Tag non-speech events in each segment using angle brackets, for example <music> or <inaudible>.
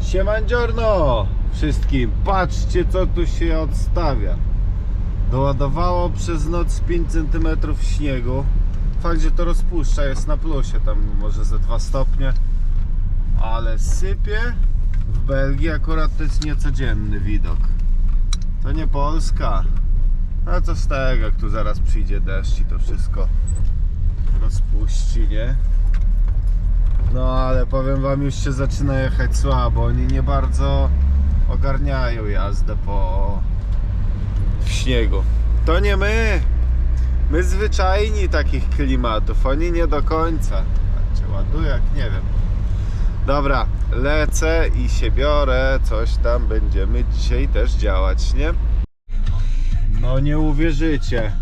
Siemandziorno wszystkim. Patrzcie co tu się odstawia. Doładowało przez noc 5 cm śniegu. Fakt, że to rozpuszcza jest na plusie, tam może ze 2 stopnie. Ale sypie. W Belgii akurat to jest niecodzienny widok. To nie Polska. A co z tego, jak tu zaraz przyjdzie deszcz i to wszystko rozpuści, nie? No ale powiem wam, już się zaczyna jechać słabo. Oni nie bardzo ogarniają jazdę po w śniegu. To nie my. My zwyczajni takich klimatów. Oni nie do końca. Patrzcie, ładuję jak nie wiem. Dobra, lecę i się biorę. Coś tam będziemy dzisiaj też działać, nie? No nie uwierzycie.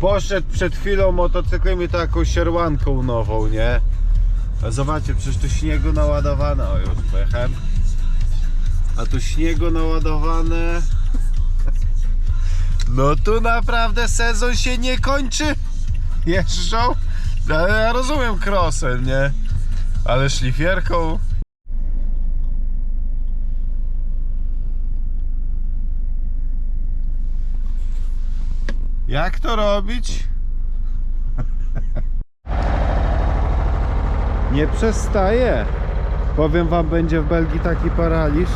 Poszedł przed chwilą motocyklem i taką sierłanką nową, nie? Zobaczcie, przecież tu śniegu naładowane. O, już pojechałem. A tu śniegu naładowane. No tu naprawdę sezon się nie kończy. Jeżdżą. No, ja rozumiem krosem, nie? Ale szlifierką. Jak to robić? <laughs> Nie przestaje. Powiem wam, będzie w Belgii taki paraliż,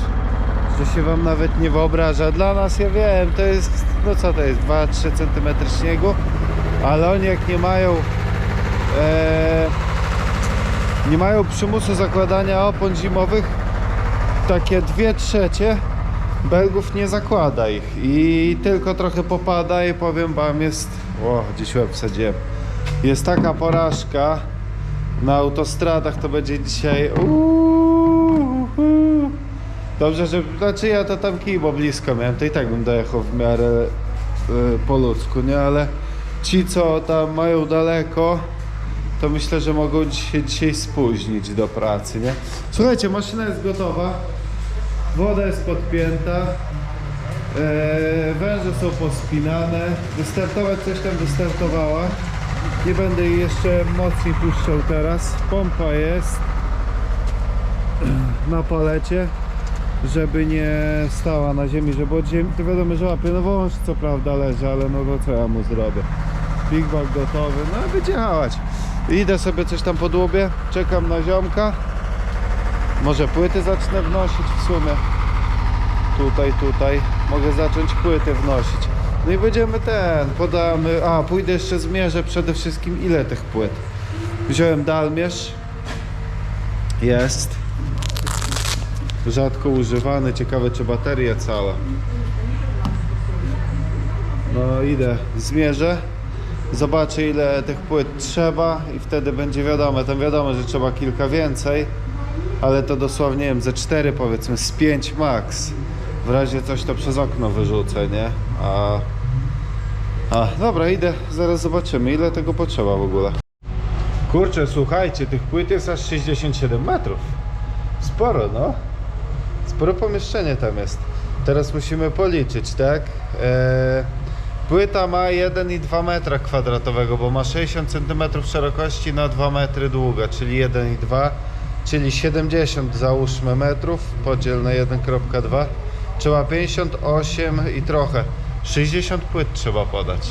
że się wam nawet nie wyobraża. Dla nas, ja wiem, to jest, no co to jest, 2-3 cm śniegu, ale oni jak nie mają e, nie mają przymusu zakładania opon zimowych, takie 2 trzecie Belgów nie zakłada ich i tylko trochę popada i powiem wam jest, o, gdzieś łeb wsadziłem, jest taka porażka, na autostradach to będzie dzisiaj. Uuu. Dobrze, że. Znaczy ja to tam kibo blisko miałem, to i tak bym dojechał w miarę y, po ludzku, nie? Ale ci, co tam mają daleko, to myślę, że mogą się dzisiaj spóźnić do pracy, nie? Słuchajcie, maszyna jest gotowa. Woda jest podpięta. E, węże są pospinane. Wystartować coś tam wystartowała. Nie będę jej jeszcze mocniej puszczał teraz. Pompa jest <clears throat> na palecie, żeby nie stała na ziemi, żeby od ziemi, to wiadomo, że łapie. No wąż co prawda leży, ale no to co ja mu zrobię? Big bag gotowy, no jechać. Idę sobie coś tam podłubię, czekam na ziomka. Może płyty zacznę wnosić w sumie. Tutaj, tutaj. Mogę zacząć płyty wnosić. No i będziemy ten, podamy. A, pójdę jeszcze zmierzę przede wszystkim ile tych płyt. Wziąłem dalmierz. Jest. Rzadko używany, ciekawe czy baterie całe. No idę, zmierzę. Zobaczę ile tych płyt trzeba i wtedy będzie wiadomo. Tam wiadomo, że trzeba kilka więcej. Ale to dosłownie nie wiem, ze 4 powiedzmy, z 5 max. W razie coś to przez okno wyrzucę, nie? A a, dobra, idę, zaraz zobaczymy ile tego potrzeba w ogóle. Kurczę, słuchajcie, tych płyt jest aż 67 metrów. Sporo, no. Sporo pomieszczenie tam jest. Teraz musimy policzyć, tak? Eee, płyta ma 1,2 metra kwadratowego, bo ma 60 cm szerokości na 2 metry długa, czyli 1,2 czyli 70 załóżmy metrów, podziel na 1,2 trzeba 58 i trochę 60 płyt trzeba podać.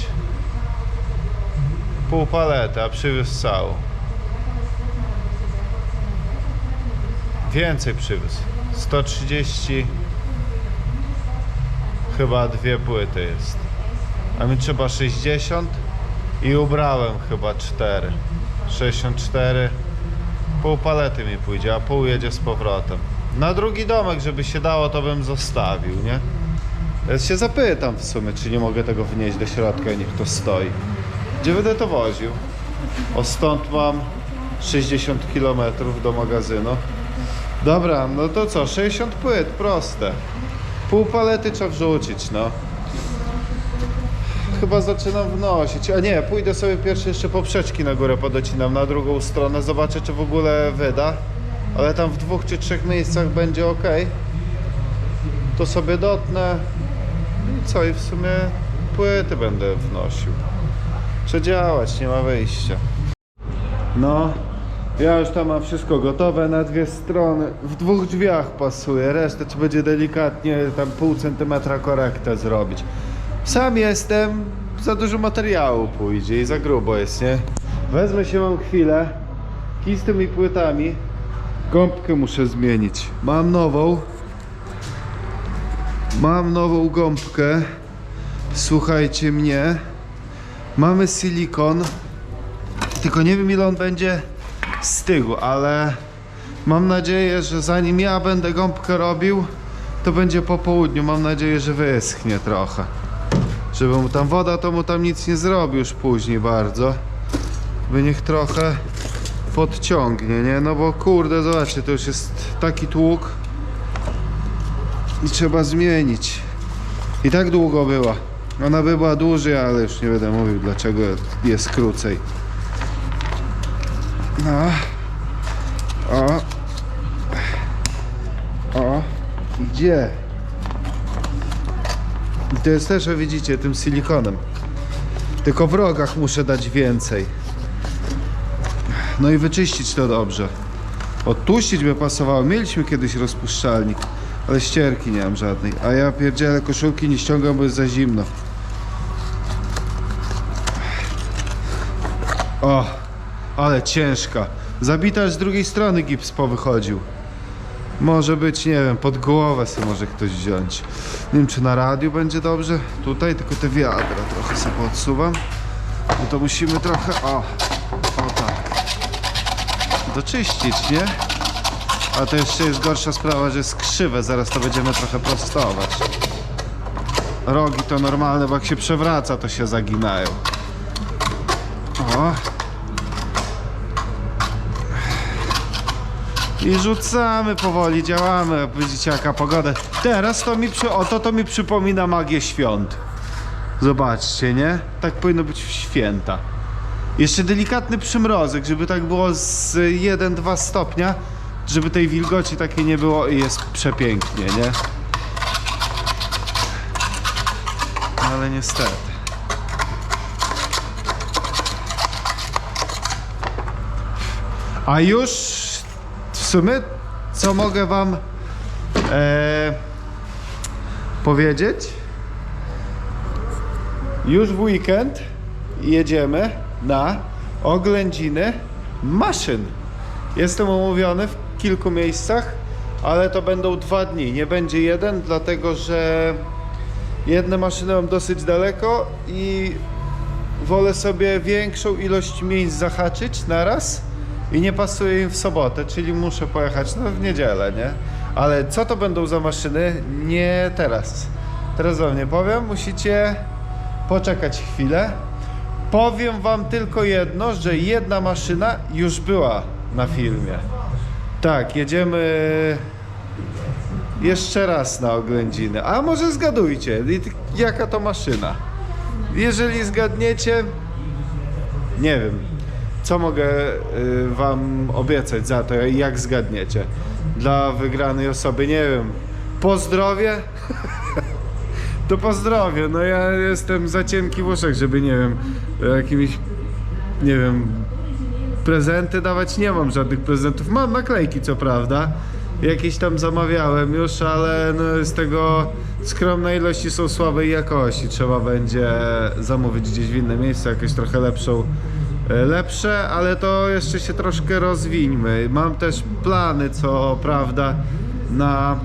Pół palety, a przywiózł całą. Więcej przywiózł. 130 chyba dwie płyty jest. A mi trzeba 60 i ubrałem chyba 4. 64 pół palety mi pójdzie, a pół jedzie z powrotem. Na drugi domek, żeby się dało, to bym zostawił, nie? Teraz się zapytam w sumie, czy nie mogę tego wnieść do środka i niech to stoi. Gdzie będę to woził? O stąd mam 60 km do magazynu. Dobra, no to co? 60 płyt, proste. Pół palety trzeba wrzucić, no. Chyba zaczynam wnosić. A nie, pójdę sobie pierwsze jeszcze poprzeczki na górę podocinam na drugą stronę, zobaczę czy w ogóle wyda. Ale tam w dwóch czy trzech miejscach będzie ok. To sobie dotnę. I co? I w sumie płyty będę wnosił. Przedziałać, nie ma wyjścia. No, ja już tam mam wszystko gotowe na dwie strony. W dwóch drzwiach pasuje, resztę trzeba będzie delikatnie tam pół centymetra korektę zrobić. Sam jestem, za dużo materiału pójdzie i za grubo jest, nie? Wezmę się mam chwilę, kij z tymi płytami, gąbkę muszę zmienić. Mam nową, mam nową gąbkę, słuchajcie mnie. Mamy silikon, tylko nie wiem ile on będzie stygł, ale mam nadzieję, że zanim ja będę gąbkę robił, to będzie po południu. Mam nadzieję, że wyschnie trochę. Żeby mu tam woda, to mu tam nic nie zrobi już później bardzo. By niech trochę podciągnie, nie? No bo kurde, zobaczcie, to już jest taki tłuk i trzeba zmienić. I tak długo była. Ona by była dłużej, ale już nie będę mówił dlaczego jest krócej. No. O. O. Gdzie? I to jest też, o, widzicie, tym silikonem. Tylko w rogach muszę dać więcej. No i wyczyścić to dobrze. Odtuścić by pasowało. Mieliśmy kiedyś rozpuszczalnik, ale ścierki nie mam żadnej. A ja pierdzielę koszulki nie ściągam, bo jest za zimno. O, ale ciężka. Zabita z drugiej strony gips powychodził. Może być, nie wiem, pod głowę sobie może ktoś wziąć. Nie wiem, czy na radiu będzie dobrze. Tutaj tylko te wiadra trochę sobie podsuwam. No to musimy trochę, o, o tak. Doczyścić, nie? A to jeszcze jest gorsza sprawa, że jest krzywe. Zaraz to będziemy trochę prostować. Rogi to normalne, bo jak się przewraca, to się zaginają. O. I rzucamy powoli, działamy. Widzicie jaka pogoda. Teraz to mi przy... Oto to mi przypomina magię świąt. Zobaczcie, nie? Tak powinno być w święta. Jeszcze delikatny przymrozek, żeby tak było z 1-2 stopnia, żeby tej wilgoci takiej nie było i jest przepięknie, nie? Ale niestety. A już sumie, co mogę Wam e, powiedzieć? Już w weekend jedziemy na oględziny maszyn. Jestem umówiony w kilku miejscach, ale to będą dwa dni. Nie będzie jeden, dlatego że jedne maszyny mam dosyć daleko i wolę sobie większą ilość miejsc zahaczyć naraz i nie pasuje im w sobotę, czyli muszę pojechać no, w niedzielę, nie? Ale co to będą za maszyny? Nie teraz. Teraz wam nie powiem, musicie poczekać chwilę. Powiem wam tylko jedno, że jedna maszyna już była na filmie. Tak, jedziemy jeszcze raz na oględziny. A może zgadujcie, jaka to maszyna? Jeżeli zgadniecie, nie wiem, co mogę y, wam obiecać za to, jak zgadniecie. Dla wygranej osoby, nie wiem, pozdrowie? <laughs> to pozdrowie, no ja jestem za cienki uszach, żeby, nie wiem, jakimiś, nie wiem, prezenty dawać. Nie mam żadnych prezentów. Mam naklejki, co prawda. Jakieś tam zamawiałem już, ale no z tego skromne ilości są słabej jakości. Trzeba będzie zamówić gdzieś w inne miejsce, jakieś trochę lepszą, lepsze, ale to jeszcze się troszkę rozwińmy. Mam też plany, co prawda, na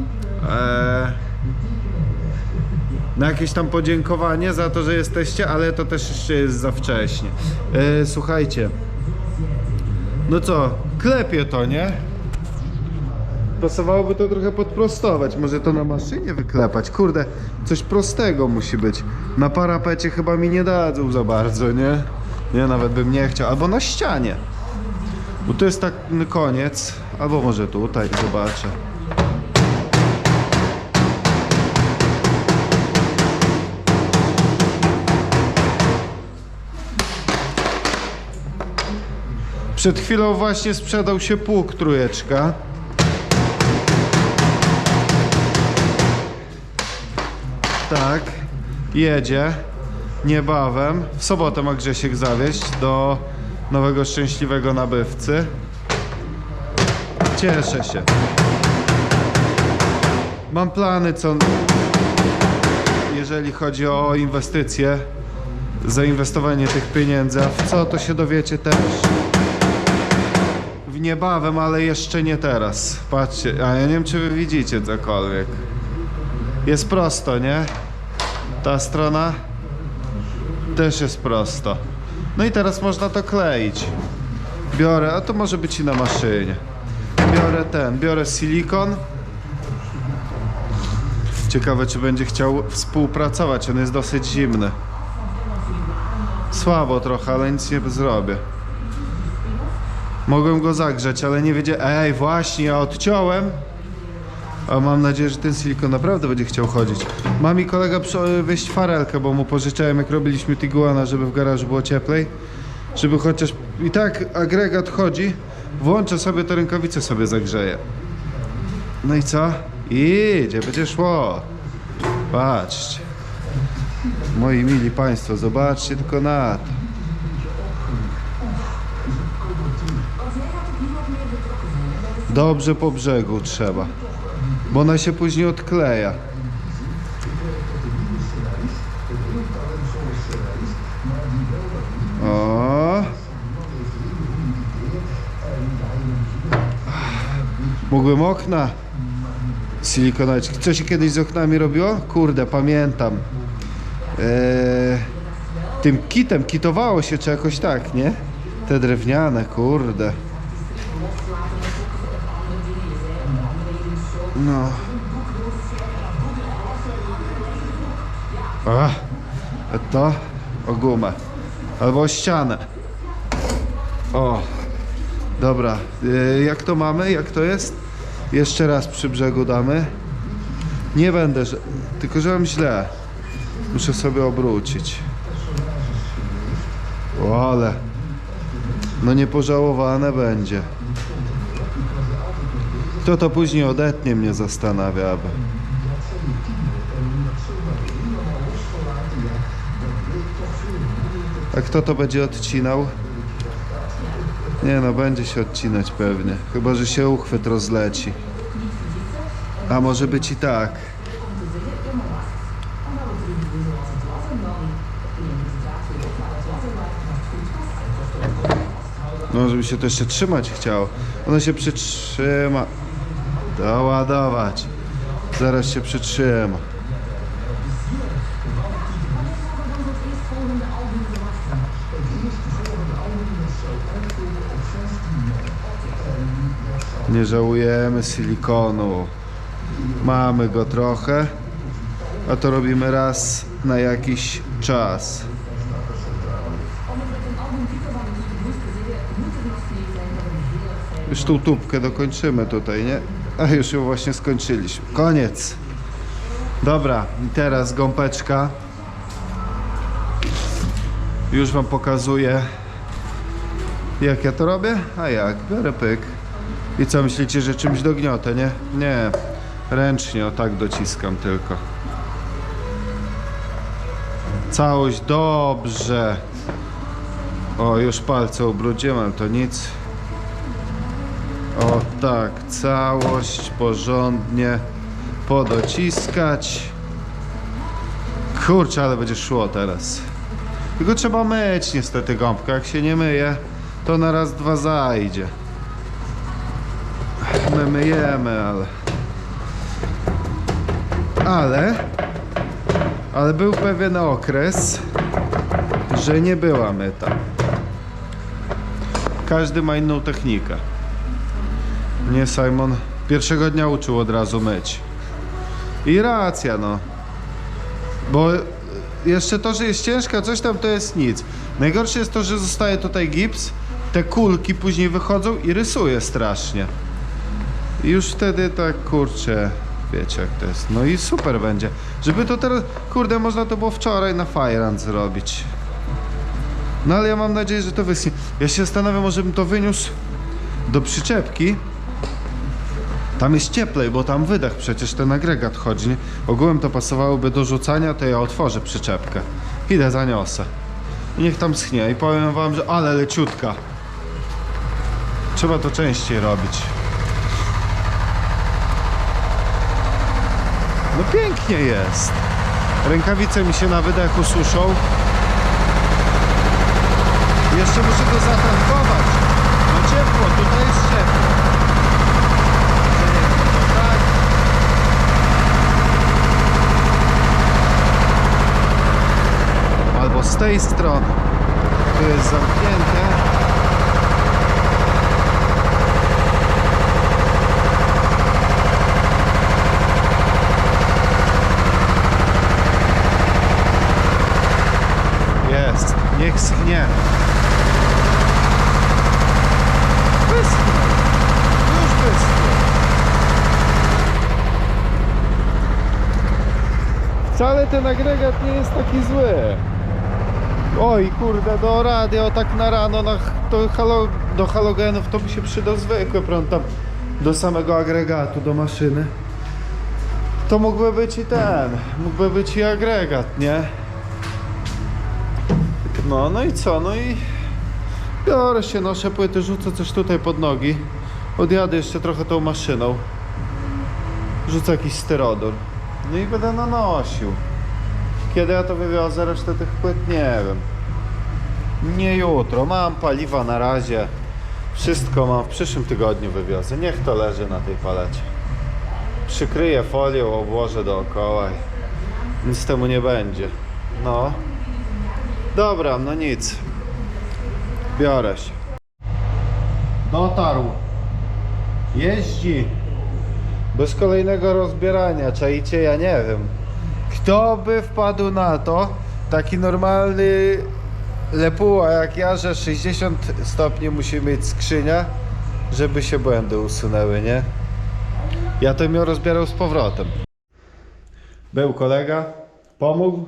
e, na jakieś tam podziękowanie za to, że jesteście, ale to też jeszcze jest za wcześnie. E, słuchajcie, no co, klepie to, nie? Pasowałoby to trochę podprostować. Może to na maszynie wyklepać. Kurde, coś prostego musi być. Na parapecie chyba mi nie dadzą za bardzo, nie? Nie, nawet bym nie chciał. Albo na ścianie. Bo to jest tak koniec. Albo może tutaj, zobaczę. Przed chwilą właśnie sprzedał się pług trójeczka. Tak, jedzie. Niebawem, w sobotę ma Grzesiek zawieźć do nowego szczęśliwego nabywcy. Cieszę się. Mam plany, co jeżeli chodzi o inwestycje, zainwestowanie tych pieniędzy, a w co to się dowiecie też w niebawem, ale jeszcze nie teraz. Patrzcie, a ja nie wiem czy wy widzicie cokolwiek. Jest prosto, nie? Ta strona też jest prosto. No i teraz można to kleić. Biorę, a to może być i na maszynie. Biorę ten, biorę silikon. Ciekawe, czy będzie chciał współpracować. On jest dosyć zimny. Słabo trochę, ale nic nie zrobię. Mogłem go zagrzać, ale nie wiedziałem. Ej, właśnie, ja odciąłem. A mam nadzieję, że ten silikon naprawdę będzie chciał chodzić. Ma mi kolega wieść farelkę, bo mu pożyczałem, jak robiliśmy Tiguana, żeby w garażu było cieplej. Żeby chociaż i tak agregat chodzi, włączę sobie to rękawice sobie zagrzeję. No i co? Idzie, będzie szło. Patrzcie. Moi mili Państwo, zobaczcie tylko na to. Dobrze po brzegu trzeba, bo ona się później odkleja. O. Mógłbym okna silikonować. Co się kiedyś z oknami robiło? Kurde, pamiętam. Eee, tym kitem kitowało się czy jakoś tak, nie? Te drewniane, kurde. No. A, a to o gumę. Albo o ścianę. O. Dobra. y, Jak to mamy? Jak to jest? Jeszcze raz przy brzegu damy. Nie będę, tylko że mam źle. Muszę sobie obrócić. O, ale... No niepożałowane będzie. Kto to później odetnie mnie zastanawia. A kto to będzie odcinał? Nie no, będzie się odcinać pewnie. Chyba, że się uchwyt rozleci. A może być i tak. No, żeby się to jeszcze trzymać chciało. Ono się przytrzyma. Doładować. Zaraz się przytrzyma. Nie żałujemy silikonu. Mamy go trochę, a to robimy raz na jakiś czas. Już tą tubkę dokończymy tutaj, nie? A już ją właśnie skończyliśmy. Koniec. Dobra, i teraz gąbeczka. Już wam pokazuję jak ja to robię? A jak? Biorę pyk. I co myślicie, że czymś dogniotę, nie? Nie. Ręcznie o tak dociskam tylko. Całość dobrze. O, już palce ubrudziłem, to nic. Tak, całość porządnie podociskać. Kurczę, ale będzie szło teraz. Tylko trzeba myć niestety gąbkę. Jak się nie myje, to na raz, dwa zajdzie. My myjemy, ale... Ale... Ale był pewien okres, że nie była myta. Każdy ma inną technikę. Nie, Simon pierwszego dnia uczył od razu myć. I racja, no. Bo jeszcze to, że jest ciężka, coś tam to jest nic. Najgorsze jest to, że zostaje tutaj gips, te kulki później wychodzą i rysuje strasznie. I już wtedy tak, kurczę, wiecie jak to jest. No i super będzie. Żeby to teraz, kurde, można to było wczoraj na Firehand zrobić. No ale ja mam nadzieję, że to wyschnie. Ja się zastanawiam, może bym to wyniósł do przyczepki. Tam jest cieplej, bo tam wydech przecież ten agregat chodzi. Nie? Ogółem to pasowałoby do rzucania, to ja otworzę przyczepkę. Idę zaniosę. I niech tam schnie. I powiem wam, że ale leciutka. Trzeba to częściej robić. No pięknie jest. Rękawice mi się na wydechu suszą. Jeszcze muszę go zatankować. No ciepło, tutaj jest ciepło. Że nie wiem, to tak. Albo z tej strony. Tu jest zamknięte. Jest. Niech schnie. Wcale ten agregat nie jest taki zły. Oj, kurde, do radio tak na rano na, do, halo, do halogenów to by się przydał zwykły prąd tam do samego agregatu, do maszyny. To mógłby być i ten, mógłby być i agregat, nie? No, no i co? No i biorę się, noszę płyty, rzucę coś tutaj pod nogi. Odjadę jeszcze trochę tą maszyną. Rzucę jakiś styrodor. No i będę nanosił. Kiedy ja to wywiozę, resztę tych płyt nie wiem. Nie jutro, mam paliwa na razie. Wszystko mam, w przyszłym tygodniu wywiozę. Niech to leży na tej palecie. Przykryję folią, obłożę dookoła i nic temu nie będzie. No. Dobra, no nic. Biorę się. Dotarł. Jeździ. Bez kolejnego rozbierania, czajcie, ja nie wiem. Kto by wpadł na to, taki normalny lepuła jak ja, że 60 stopni musi mieć skrzynia, żeby się błędy usunęły, nie? Ja to miał rozbierał z powrotem. Był kolega, pomógł,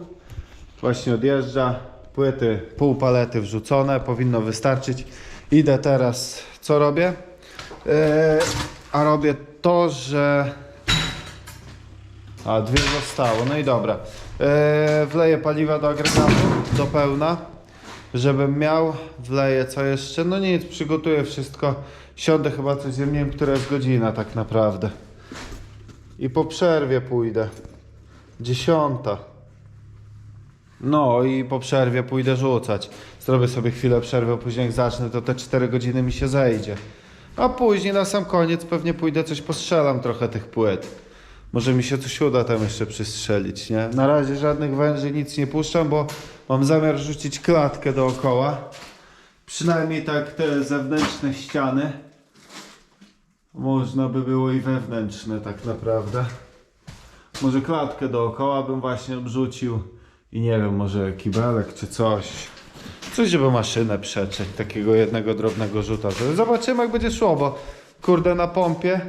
właśnie odjeżdża, płyty, pół palety wrzucone, powinno wystarczyć. Idę teraz, co robię? Yy, a robię to, że a, dwie zostało, no i dobra. Eee, wleję paliwa do agregatu, do pełna, żebym miał. Wleję co jeszcze? No nic, przygotuję wszystko. Siądę chyba coś zjem, nie wiem, która jest godzina tak naprawdę. I po przerwie pójdę. Dziesiąta. No i po przerwie pójdę rzucać. Zrobię sobie chwilę przerwy, później jak zacznę, to te 4 godziny mi się zejdzie. A później na sam koniec pewnie pójdę coś postrzelam trochę tych płyt. Może mi się coś uda tam jeszcze przystrzelić, nie? Na razie żadnych węży nic nie puszczam, bo mam zamiar rzucić klatkę dookoła. Przynajmniej tak te zewnętrzne ściany. Można by było i wewnętrzne tak naprawdę. Może klatkę dookoła bym właśnie obrzucił i nie wiem, może kibelek czy coś. Coś, żeby maszynę przetrzeć, takiego jednego drobnego rzuta. Zobaczymy jak będzie szło, bo kurde na pompie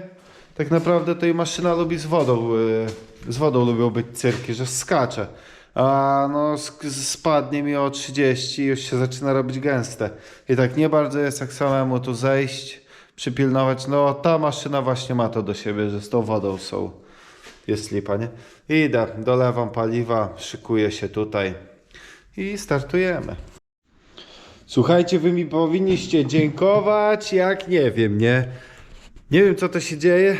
tak naprawdę to i maszyna lubi z wodą, yy, z wodą lubią być cyrki, że skacze. A no spadnie mi o 30 i już się zaczyna robić gęste. I tak nie bardzo jest jak samemu tu zejść, przypilnować. No ta maszyna właśnie ma to do siebie, że z tą wodą są. Jest lipa, nie? Idę, dolewam paliwa, szykuję się tutaj i startujemy. Słuchajcie, wy mi powinniście dziękować, jak nie wiem, nie? Nie wiem, co to się dzieje.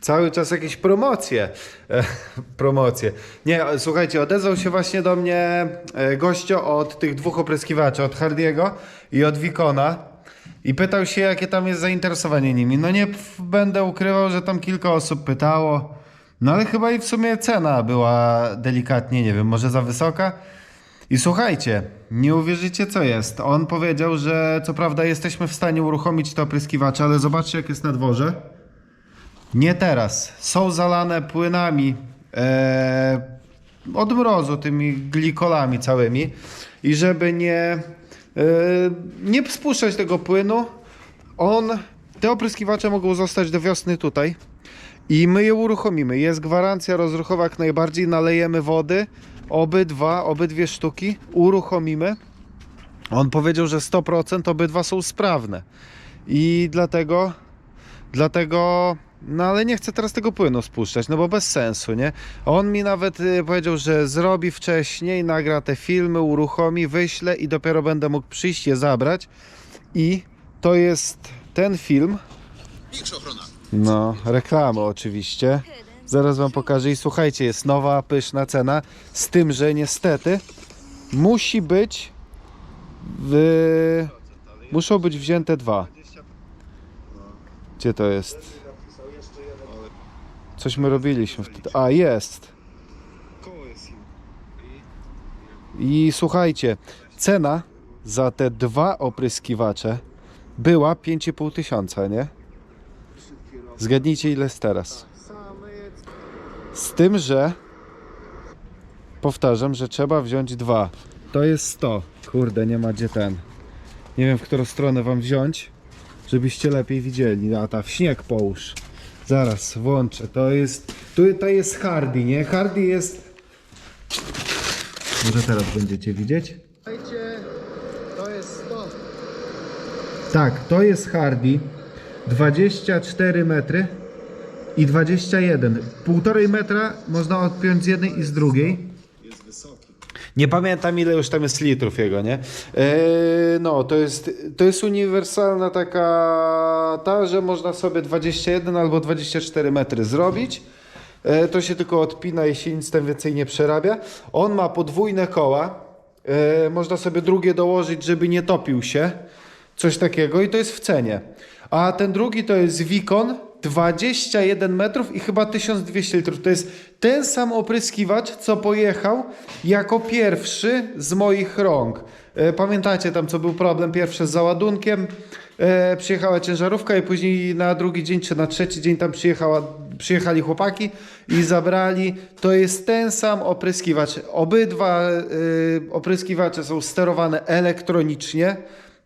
Cały czas jakieś promocje. E, promocje. Nie, słuchajcie, odezwał się właśnie do mnie e, gościo od tych dwóch opryskiwaczy, od Hardiego i od Wikona. I pytał się, jakie tam jest zainteresowanie nimi. No nie będę ukrywał, że tam kilka osób pytało. No ale chyba i w sumie cena była delikatnie, nie wiem, może za wysoka. I słuchajcie, nie uwierzycie co jest. On powiedział, że co prawda jesteśmy w stanie uruchomić te opryskiwacze, ale zobaczcie jak jest na dworze. Nie teraz. Są zalane płynami e, od mrozu, tymi glikolami całymi. I żeby nie, e, nie spuszczać tego płynu, on, te opryskiwacze mogą zostać do wiosny tutaj. I my je uruchomimy. Jest gwarancja rozruchowa jak najbardziej. Nalejemy wody. Obydwa, obydwie sztuki uruchomimy. On powiedział, że 100% obydwa są sprawne. I dlatego, dlatego no ale nie chcę teraz tego płynu spuszczać, no bo bez sensu, nie? A On mi nawet y, powiedział, że zrobi wcześniej, nagra te filmy, uruchomi, wyśle i dopiero będę mógł przyjść je zabrać. I to jest ten film. No, reklamy oczywiście. Zaraz wam pokażę i słuchajcie, jest nowa pyszna cena, z tym, że niestety musi być w... muszą być wzięte dwa. Gdzie to jest? Coś my robiliśmy wtedy. A, jest. I słuchajcie, cena za te dwa opryskiwacze była 5,5 tysiąca, nie? Zgadnijcie ile jest teraz. Z tym, że powtarzam, że trzeba wziąć dwa. To jest 100. Kurde, nie ma gdzie ten. Nie wiem, w którą stronę wam wziąć, żebyście lepiej widzieli. A ta w śnieg połóż. Zaraz, włączę. To jest. Tutaj jest Hardy, nie? Hardy jest. Może teraz będziecie widzieć? Słuchajcie, to jest 100. Tak, to jest Hardy. 24 metry i 21. Półtorej metra można odpiąć z jednej i z drugiej. Nie pamiętam ile już tam jest litrów jego, nie? Eee, no, to jest, to jest uniwersalna taka ta, że można sobie 21 albo 24 metry zrobić. E, to się tylko odpina i się nic tam więcej nie przerabia. On ma podwójne koła. E, można sobie drugie dołożyć, żeby nie topił się. Coś takiego i to jest w cenie. A ten drugi to jest Wikon 21 metrów i chyba 1200 litrów. To jest ten sam opryskiwacz, co pojechał jako pierwszy z moich rąk. E, Pamiętacie tam, co był problem pierwszy z załadunkiem? E, przyjechała ciężarówka i później na drugi dzień czy na trzeci dzień tam przyjechała, przyjechali chłopaki i zabrali. To jest ten sam opryskiwacz. Obydwa e, opryskiwacze są sterowane elektronicznie.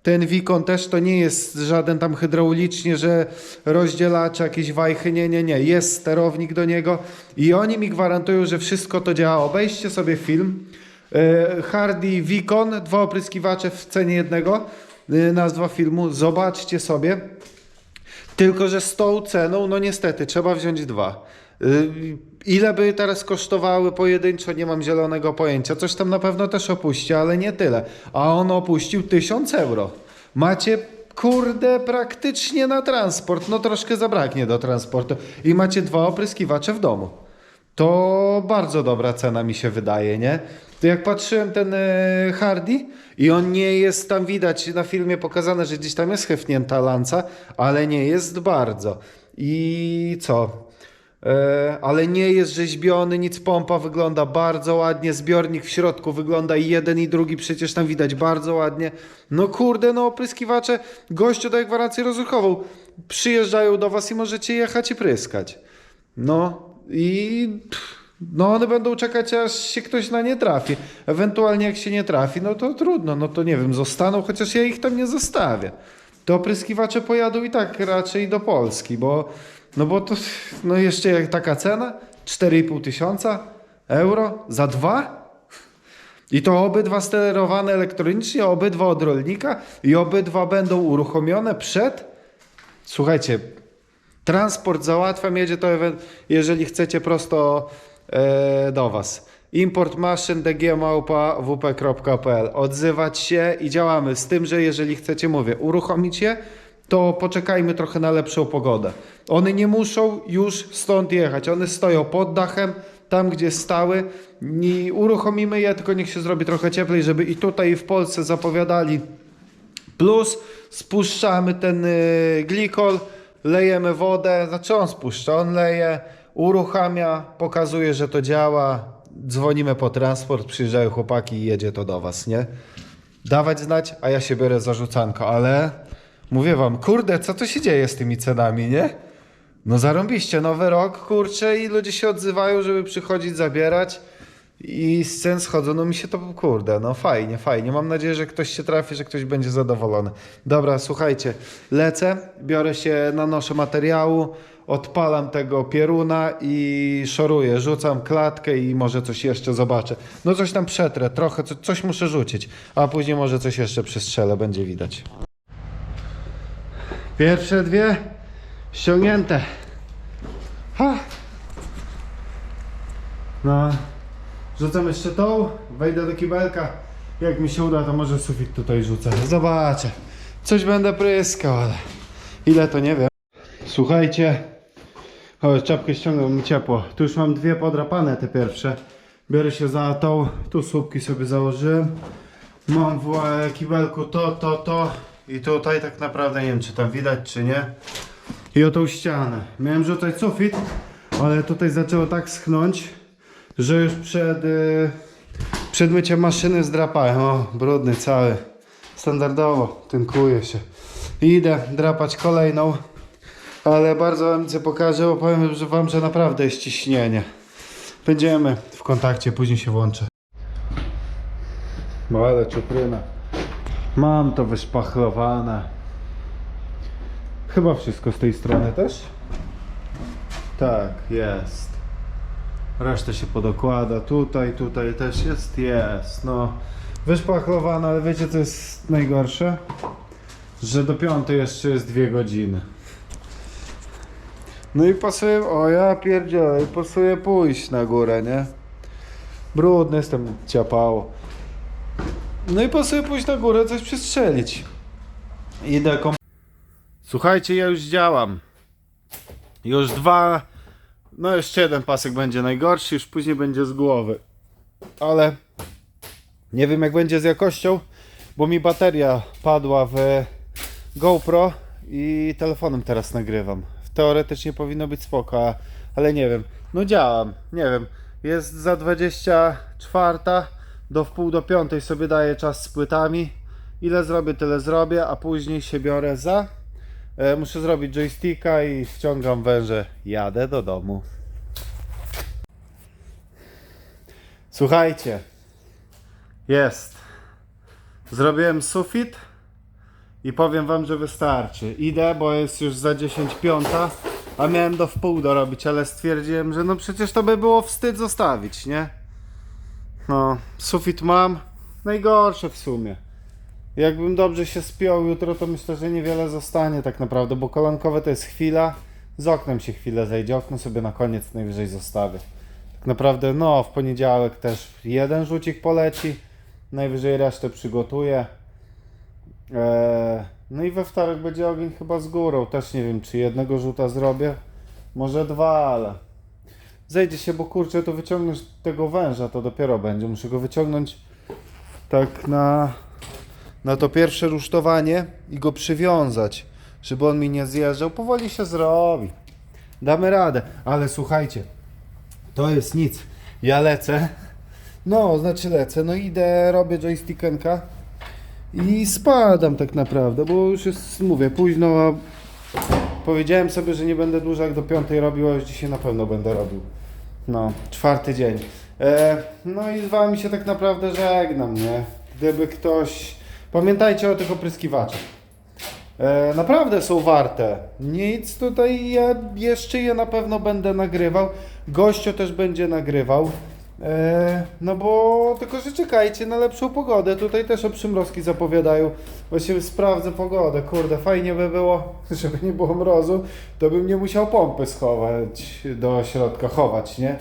Ten Wikon też to nie jest żaden tam hydraulicznie, że rozdzielacz, jakieś wajchy, nie, nie, nie. Jest sterownik do niego i oni mi gwarantują, że wszystko to działa. Obejrzcie sobie film. E, Hardy Wikon, dwa opryskiwacze w cenie jednego. E, Nazwa filmu, zobaczcie sobie. Tylko, że z tą ceną, no niestety, trzeba wziąć dwa. Ile by teraz kosztowały pojedynczo, nie mam zielonego pojęcia. Coś tam na pewno też opuści, ale nie tyle. A on opuścił 1000 euro. Macie, kurde, praktycznie na transport. No troszkę zabraknie do transportu. I macie dwa opryskiwacze w domu. To bardzo dobra cena mi się wydaje, nie? To jak patrzyłem ten e, Hardy i on nie jest tam widać na filmie pokazane, że gdzieś tam jest hefnięta lanca, ale nie jest bardzo. I co? E, ale nie jest rzeźbiony, nic pompa wygląda bardzo ładnie, zbiornik w środku wygląda i jeden i drugi przecież tam widać bardzo ładnie. No kurde, no opryskiwacze, gościu daje gwarancję rozruchową. Przyjeżdżają do was i możecie jechać i pryskać. No i no one będą czekać aż się ktoś na nie trafi. Ewentualnie jak się nie trafi, no to trudno, no to nie wiem, zostaną, chociaż ja ich tam nie zostawię. To opryskiwacze pojadą i tak raczej do Polski, bo no bo to no jeszcze jak taka cena 4,5 tysiąca euro za dwa? I to obydwa sterowane elektronicznie, obydwa od rolnika i obydwa będą uruchomione przed. Słuchajcie, transport załatwiam, jedzie to, jeżeli chcecie, prosto e, do Was. Import maszyn dgmałpa.wp.pl Odzywać się i działamy. Z tym, że jeżeli chcecie, mówię, uruchomić je, to poczekajmy trochę na lepszą pogodę. One nie muszą już stąd jechać. One stoją pod dachem, tam gdzie stały. I uruchomimy je, tylko niech się zrobi trochę cieplej, żeby i tutaj i w Polsce zapowiadali Plus spuszczamy ten y, glikol, lejemy wodę, znaczy on spuszcza, on leje, uruchamia, pokazuje, że to działa, dzwonimy po transport, przyjeżdżają chłopaki i jedzie to do was, nie? Dawać znać, a ja się biorę za rzucanko, ale mówię wam, kurde, co to się dzieje z tymi cenami, nie? No zarąbiście, nowy rok, kurczę i ludzie się odzywają, żeby przychodzić, zabierać i z cen schodzą, no mi się to, kurde, no fajnie, fajnie. Mam nadzieję, że ktoś się trafi, że ktoś będzie zadowolony. Dobra, słuchajcie, lecę, biorę się, nanoszę materiału, odpalam tego pieruna i szoruję, rzucam klatkę i może coś jeszcze zobaczę. No coś tam przetrę, trochę, co, coś muszę rzucić, a później może coś jeszcze przestrzelę, będzie widać. Pierwsze dwie ściągnięte. Ha! No, rzucam jeszcze tą, wejdę do kibelka. Jak mi się uda, to może sufit tutaj rzucę. Zobaczę. Coś będę pryskał, ale ile to nie wiem. Słuchajcie, o, czapkę ściągnął mi ciepło. Tu już mam dwie podrapane, te pierwsze. Biorę się za tą, tu słupki sobie założyłem. Mam w kibelku to, to, to i tutaj tak naprawdę nie wiem czy tam widać czy nie. I o tą ścianę. Miałem rzucać sufit, ale tutaj zaczęło tak schnąć, że już przed, y, przed myciem maszyny zdrapałem. O, brudny cały. Standardowo, tynkuje się. I idę drapać kolejną, ale bardzo wam pokażę, bo powiem wam, że naprawdę jest ciśnienie. Będziemy w kontakcie, później się włączę. Ale czupryna. Mam to wyszpachlowane. Chyba wszystko z tej strony też? Tak, jest. Resztę się podokłada. Tutaj, tutaj też jest, jest. No, wyszpachlowane, ale wiecie co jest najgorsze? Że do piątej jeszcze jest dwie godziny. No i pasuje, o ja pierdzielę, i pasuje pójść na górę, nie? Brudny jestem, ciapało. No i pasuje pójść na górę, coś przestrzelić. Idę kom... Słuchajcie, ja już działam. Już dwa, no jeszcze jeden pasek będzie najgorszy, już później będzie z głowy. Ale nie wiem jak będzie z jakością, bo mi bateria padła w GoPro i telefonem teraz nagrywam. Teoretycznie powinno być spoko, ale nie wiem. No działam, nie wiem. Jest za 24 do wpół do piątej sobie daję czas z płytami. Ile zrobię, tyle zrobię, a później się biorę za. E, muszę zrobić joysticka i wciągam węże. Jadę do domu. Słuchajcie. Jest. Zrobiłem sufit i powiem wam, że wystarczy. Idę, bo jest już za 10 piąta, a miałem do wpół dorobić, ale stwierdziłem, że no przecież to by było wstyd zostawić, nie? No, sufit mam. Najgorsze w sumie. Jakbym dobrze się spiął jutro, to myślę, że niewiele zostanie tak naprawdę, bo kolankowe to jest chwila. Z oknem się chwilę zejdzie, okno sobie na koniec najwyżej zostawię. Tak naprawdę, no, w poniedziałek też jeden rzucik poleci, najwyżej resztę przygotuję. Eee, no i we wtorek będzie ogień chyba z górą. Też nie wiem, czy jednego rzuta zrobię. Może dwa, ale. Zejdzie się, bo kurczę, to wyciągniesz tego węża, to dopiero będzie. Muszę go wyciągnąć tak na, na to pierwsze rusztowanie i go przywiązać, żeby on mi nie zjeżdżał. Powoli się zrobi. Damy radę. Ale słuchajcie, to jest nic. Ja lecę. No, znaczy lecę. No idę, robię joystickenka. I spadam tak naprawdę, bo już jest, mówię, późno, a powiedziałem sobie, że nie będę dłużej do piątej robił, a już dzisiaj na pewno będę robił. No, czwarty dzień. E, no i z wami się tak naprawdę żegnam, nie? Gdyby ktoś... Pamiętajcie o tych opryskiwaczach. E, naprawdę są warte. Nic tutaj, ja jeszcze je na pewno będę nagrywał. Gościo też będzie nagrywał. E, no bo tylko, że czekajcie na lepszą pogodę. Tutaj też o przymrozki zapowiadają. Właściwie sprawdzę pogodę. Kurde, fajnie by było, <laughs> żeby nie było mrozu, to bym nie musiał pompy schować do środka, chować, nie?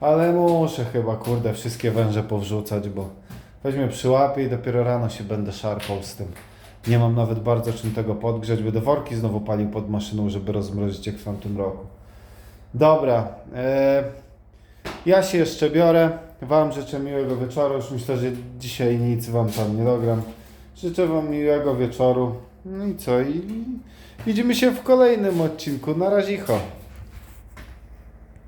Ale muszę chyba, kurde, wszystkie węże powrzucać, bo weźmie przyłapie i dopiero rano się będę szarpał z tym. Nie mam nawet bardzo czym tego podgrzeć. Będę worki znowu palił pod maszyną, żeby rozmrozić jak w tamtym roku. Dobra. E, ja się jeszcze biorę. Wam życzę miłego wieczoru. Już myślę, że dzisiaj nic Wam tam nie dogram. Życzę Wam miłego wieczoru. No i co? I widzimy się w kolejnym odcinku. Na razie.